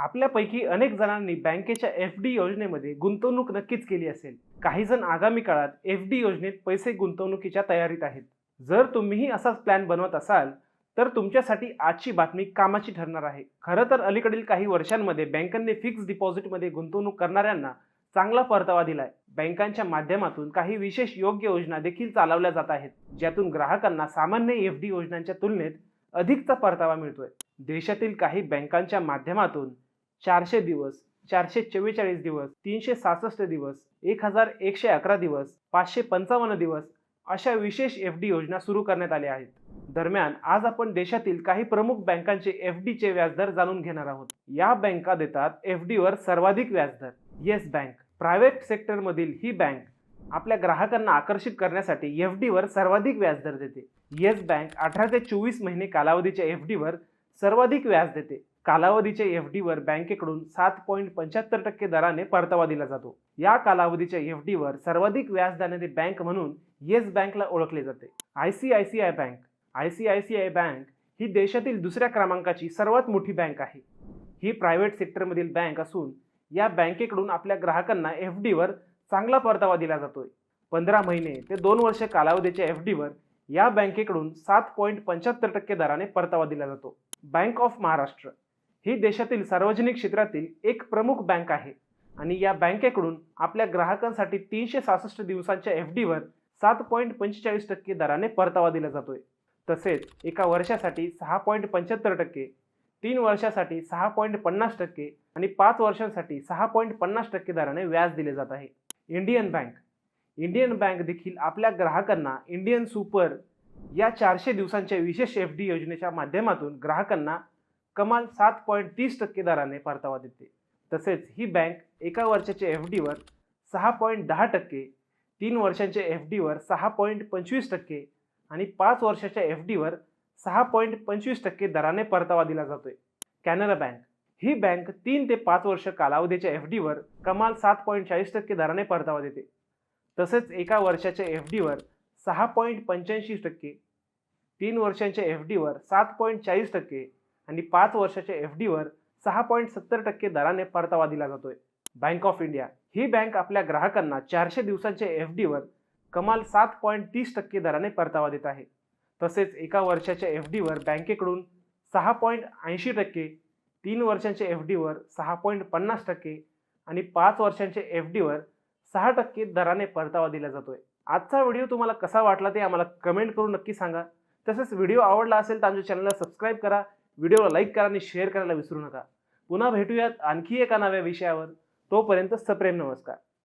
आपल्यापैकी अनेक जणांनी बँकेच्या एफ डी योजनेमध्ये गुंतवणूक नक्कीच केली असेल. काही जण आगामी काळात एफ डी योजनेत पैसे गुंतवणुकीच्या तयारीत आहेत. जर तुम्हीही असाच प्लॅन बनवत असाल तर तुमच्यासाठी आजची बातमी कामाची ठरणार आहे. खरं तर अलीकडील काही वर्षांमध्ये बँकांनी फिक्स डिपॉझिटमध्ये गुंतवणूक करणाऱ्यांना चांगला परतावा दिलाय. बँकांच्या माध्यमातून काही विशेष योग्य योजना देखील चालवल्या जात आहेत ज्यातून ग्राहकांना सामान्य एफ डी योजनांच्या तुलनेत अधिकचा परतावा मिळतोय. देशातील काही बँकांच्या माध्यमातून चारशे दिवस चारशे चव्वेचाळीस दिवस तीनशे सहासष्ट दिवस एक हजार एकशे अकरा दिवस पाचशे पंचावन्न दिवस अशा विशेष एफ डी योजना सुरू करण्यात आल्या आहेत. दरम्यान आज आपण देशातील काही प्रमुख बँकांचे एफ डीचे व्याजदर जाणून घेणार आहोत. या बँका देतात एफ डीवर सर्वाधिक व्याजदर. येस बँक प्रायव्हेट सेक्टरमधील ही बँक आपल्या ग्राहकांना आकर्षित करण्यासाठी एफ डीवर सर्वाधिक व्याजदर देते. येस बँक अठरा ते चोवीस महिने कालावधीच्या एफ डीवर सर्वाधिक व्याज देते. कालावधीच्या एफ डीवर बँकेकडून सात पॉईंट पंच्याहत्तर टक्के दराने परतावा दिला जातो. या कालावधीच्या एफ डीवर सर्वाधिक व्याज देणारी बँक म्हणून येस बँकला ओळखले जाते. I C I C I bank I C I C I bank ही देशातील दुसऱ्या क्रमांकाची सर्वात मोठी बँक आहे. ही प्रायव्हेट सेक्टरमधील बँक असून या बँकेकडून आपल्या ग्राहकांना एफ डीवर चांगला परतावा दिला जातोय. पंधरा महिने ते दोन वर्ष कालावधीच्या एफ डीवर या बँकेकडून सात पॉईंट पंच्याहत्तर टक्के दराने परतावा दिला जातो. बँक ऑफ महाराष्ट्र ही देशातील सार्वजनिक क्षेत्रातील एक प्रमुख बँक आहे. आणि या बँकेकडून आपल्या ग्राहकांसाठी तीनशे सहासष्ट दिवसांच्या एफ डीवर सात पॉईंट पंचेचाळीस टक्के दराने परतावा दिला जातोय. तसेच एका वर्षासाठी सहा पॉईंट पंच्याहत्तर टक्के तीन वर्षासाठी सहा पॉईंट पन्नास टक्के आणि पाच वर्षांसाठी सहा पॉईंट पन्नास टक्के दराने व्याज दिले जात आहे. Indian bank. इंडियन बँक देखील आपल्या ग्राहकांना इंडियन सुपर या चारशे दिवसांच्या विशेष एफ डी योजनेच्या माध्यमातून ग्राहकांना कमाल सात पॉईंट तीस टक्के दराने परतावा देते. तसेच ही बँक एका वर्षाच्या एफ डीवर सहा पॉईंट दहा टक्के तीन वर्षांच्या एफ डीवर सहा पॉईंट पंचवीस टक्के आणि पाच वर्षाच्या एफ डीवर सहा पॉईंट पंचवीस टक्के दराने परतावा दिला जातोय. कॅनरा बँक. ही बँक तीन ते पाच वर्ष कालावधीच्या एफ डीवर कमाल सात पॉईंट चाळीस टक्के दराने परतावा देते. तसेच एका वर्षाच्या एफ डीवर सहा पॉईंट पंच्याऐंशी टक्के तीन वर्षांच्या एफ डीवर सात पॉईंट चाळीस टक्के आणि पाच वर्षाच्या एफ डीवर सहा पॉईंट सत्तर टक्के दराने परतावा दिला जातोय. बँक ऑफ इंडिया ही बँक आपल्या ग्राहकांना चारशे दिवसांच्या एफ डीवर कमाल सात पॉईंट तीस टक्के दराने परतावा देत आहे. तसेच एका वर्षाच्या एफ डीवर बँकेकडून सहा पॉईंट ऐंशी टक्के तीन वर्षांच्या एफ डीवर सहा पॉईंट पन्नास टक्के आणि पाच वर्षांच्या एफ डीवर सहा टक्के दराने परतावा दिला जातोय. आजचा व्हिडिओ तुम्हाला कसा वाटला ते आम्हाला कमेंट करून नक्की सांगा. तसेच व्हिडिओ आवडला असेल तर आमच्या चॅनलला सबस्क्राईब करा. व्हिडिओला लाईक करा आणि शेअर करायला विसरू नका. पुन्हा भेटूयात आणखी एका नव्या विषयावर. तोपर्यंत सप्रेम नमस्कार.